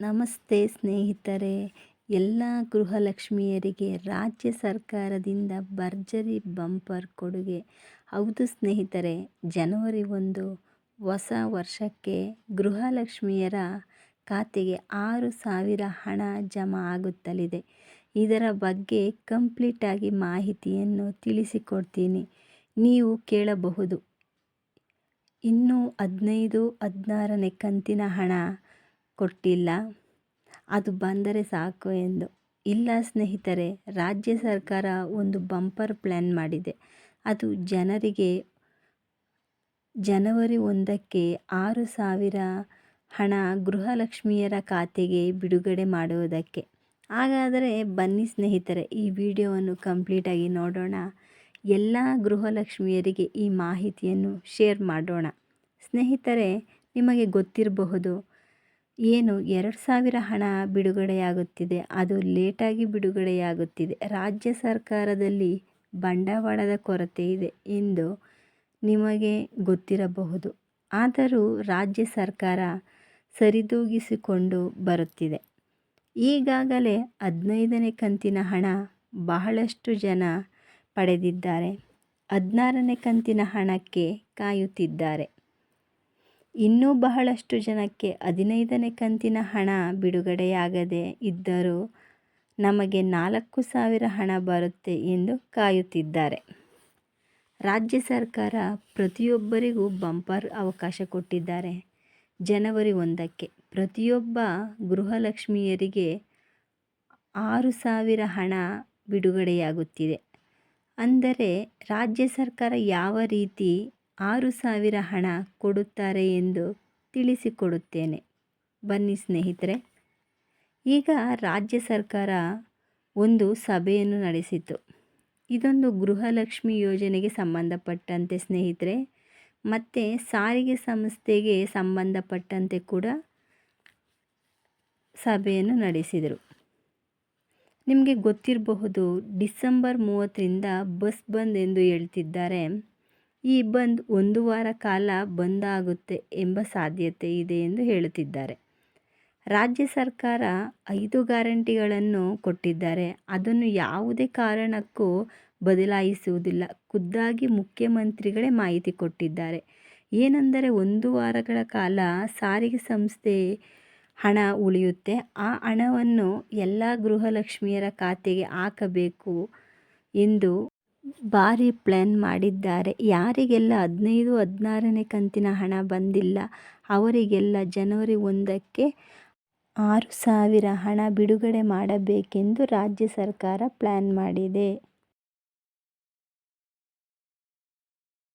ನಮಸ್ತೆ ಸ್ನೇಹಿತರೆ. ಎಲ್ಲ ಗೃಹಲಕ್ಷ್ಮಿಯರಿಗೆ ರಾಜ್ಯ ಸರ್ಕಾರದಿಂದ ಭರ್ಜರಿ ಬಂಪರ್ ಕೊಡುಗೆ. ಹೌದು ಸ್ನೇಹಿತರೆ, ಜನವರಿ ಒಂದು ಹೊಸ ವರ್ಷಕ್ಕೆ ಗೃಹಲಕ್ಷ್ಮಿಯರ ಖಾತೆಗೆ ಆರು ಸಾವಿರ ಹಣ ಜಮಾ ಆಗುತ್ತಲಿದೆ. ಇದರ ಬಗ್ಗೆ ಕಂಪ್ಲೀಟಾಗಿ ಮಾಹಿತಿಯನ್ನು ತಿಳಿಸಿಕೊಡ್ತೀನಿ. ನೀವು ಕೇಳಬಹುದು. ಇನ್ನೂ ಹದಿನೈದು, ಹದಿನಾರನೇ ಕಂತಿನ ಹಣ ಕೊಟ್ಟಿಲ್ಲ. ಅದು ಬಂದರೆ ಸಾಕು ಎಂದು. ಇಲ್ಲ ಸ್ನೇಹಿತರೆ, ರಾಜ್ಯ ಸರ್ಕಾರ ಒಂದು ಬಂಪರ್ ಪ್ಲ್ಯಾನ್ ಮಾಡಿದೆ. ಅದು ಜನರಿಗೆ ಜನವರಿ ಒಂದಕ್ಕೆ ಆರು ಸಾವಿರ ಹಣ ಗೃಹಲಕ್ಷ್ಮಿಯರ ಖಾತೆಗೆ ಬಿಡುಗಡೆ ಮಾಡುವುದಕ್ಕೆ. ಹಾಗಾದರೆ ಬನ್ನಿ ಸ್ನೇಹಿತರೆ, ಈ ವಿಡಿಯೋವನ್ನು ಕಂಪ್ಲೀಟಾಗಿ ನೋಡೋಣ. ಎಲ್ಲ ಗೃಹಲಕ್ಷ್ಮಿಯರಿಗೆ ಈ ಮಾಹಿತಿಯನ್ನು ಶೇರ್ ಮಾಡೋಣ. ಸ್ನೇಹಿತರೆ, ನಿಮಗೆ ಗೊತ್ತಿರಬಹುದು ಏನು ಎರಡು ಸಾವಿರ ಹಣ ಬಿಡುಗಡೆಯಾಗುತ್ತಿದೆ, ಅದು ಲೇಟಾಗಿ ಬಿಡುಗಡೆಯಾಗುತ್ತಿದೆ. ರಾಜ್ಯ ಸರ್ಕಾರದಲ್ಲಿ ಬಂಡವಾಳದ ಕೊರತೆ ಇದೆ ಎಂದು ನಿಮಗೆ ಗೊತ್ತಿರಬಹುದು. ಆದರೂ ರಾಜ್ಯ ಸರ್ಕಾರ ಸರಿದೂಗಿಸಿಕೊಂಡು ಬರುತ್ತಿದೆ. ಈಗಾಗಲೇ ಹದಿನೈದನೇ ಕಂತಿನ ಹಣ ಬಹಳಷ್ಟು ಜನ ಪಡೆದಿದ್ದಾರೆ. ಹದಿನಾರನೇ ಕಂತಿನ ಹಣಕ್ಕೆ ಕಾಯುತ್ತಿದ್ದಾರೆ. ಇನ್ನೂ ಬಹಳಷ್ಟು ಜನಕ್ಕೆ ಹದಿನೈದನೇ ಕಂತಿನ ಹಣ ಬಿಡುಗಡೆಯಾಗದೆ ಇದ್ದರೂ ನಮಗೆ ನಾಲ್ಕು ಸಾವಿರ ಹಣ ಬರುತ್ತೆ ಎಂದು ಕಾಯುತ್ತಿದ್ದಾರೆ. ರಾಜ್ಯ ಸರ್ಕಾರ ಪ್ರತಿಯೊಬ್ಬರಿಗೂ ಬಂಪರ್ ಅವಕಾಶ ಕೊಟ್ಟಿದ್ದಾರೆ. ಜನವರಿ ಒಂದಕ್ಕೆ ಪ್ರತಿಯೊಬ್ಬ ಗೃಹಲಕ್ಷ್ಮಿಯರಿಗೆ ಆರು ಸಾವಿರ ಹಣ ಬಿಡುಗಡೆಯಾಗುತ್ತಿದೆ. ಅಂದರೆ ರಾಜ್ಯ ಸರ್ಕಾರ ಯಾವ ರೀತಿ ಆರು ಸಾವಿರ ಹಣ ಕೊಡುತ್ತಾರೆ ಎಂದು ತಿಳಿಸಿಕೊಡುತ್ತೇನೆ. ಬನ್ನಿ ಸ್ನೇಹಿತರೆ, ಈಗ ರಾಜ್ಯ ಸರ್ಕಾರ ಒಂದು ಸಭೆಯನ್ನು ನಡೆಸಿತು. ಇದೊಂದು ಗೃಹಲಕ್ಷ್ಮಿ ಯೋಜನೆಗೆ ಸಂಬಂಧಪಟ್ಟಂತೆ ಸ್ನೇಹಿತರೆ, ಮತ್ತು ಸಾರಿಗೆ ಸಂಸ್ಥೆಗೆ ಸಂಬಂಧಪಟ್ಟಂತೆ ಕೂಡ ಸಭೆಯನ್ನು ನಡೆಸಿದರು. ನಿಮಗೆ ಗೊತ್ತಿರಬಹುದು, ಡಿಸೆಂಬರ್ ಮೂವತ್ತರಿಂದ ಬಸ್ ಬಂದ್ ಎಂದು ಹೇಳ್ತಿದ್ದಾರೆ. ಈ ಬಂದ್ ಒಂದು ವಾರ ಕಾಲ ಬಂದ್ ಆಗುತ್ತೆ ಎಂಬ ಸಾಧ್ಯತೆ ಇದೆ ಎಂದು ಹೇಳುತ್ತಿದ್ದಾರೆ. ರಾಜ್ಯ ಸರ್ಕಾರ ಐದು ಗ್ಯಾರಂಟಿಗಳನ್ನು ಕೊಟ್ಟಿದ್ದಾರೆ. ಅದನ್ನು ಯಾವುದೇ ಕಾರಣಕ್ಕೂ ಬದಲಾಯಿಸುವುದಿಲ್ಲ. ಖುದ್ದಾಗಿ ಮುಖ್ಯಮಂತ್ರಿಗಳೇ ಮಾಹಿತಿ ಕೊಟ್ಟಿದ್ದಾರೆ. ಏನೆಂದರೆ ಒಂದು ವಾರಗಳ ಕಾಲ ಸಾರಿಗೆ ಸಂಸ್ಥೆ ಹಣ ಉಳಿಯುತ್ತೆ. ಆ ಹಣವನ್ನು ಎಲ್ಲ ಗೃಹಲಕ್ಷ್ಮಿಯರ ಖಾತೆಗೆ ಹಾಕಬೇಕು ಎಂದು ಭಾರಿ ಪ್ಲ್ಯಾನ್ ಮಾಡಿದ್ದಾರೆ. ಯಾರಿಗೆಲ್ಲ ಹದಿನೈದು, ಹದಿನಾರನೇ ಕಂತಿನ ಹಣ ಬಂದಿಲ್ಲ, ಅವರಿಗೆಲ್ಲ ಜನವರಿ ಒಂದಕ್ಕೆ ಆರು ಸಾವಿರ ಹಣ ಬಿಡುಗಡೆ ಮಾಡಬೇಕೆಂದು ರಾಜ್ಯ ಸರ್ಕಾರ ಪ್ಲ್ಯಾನ್ ಮಾಡಿದೆ.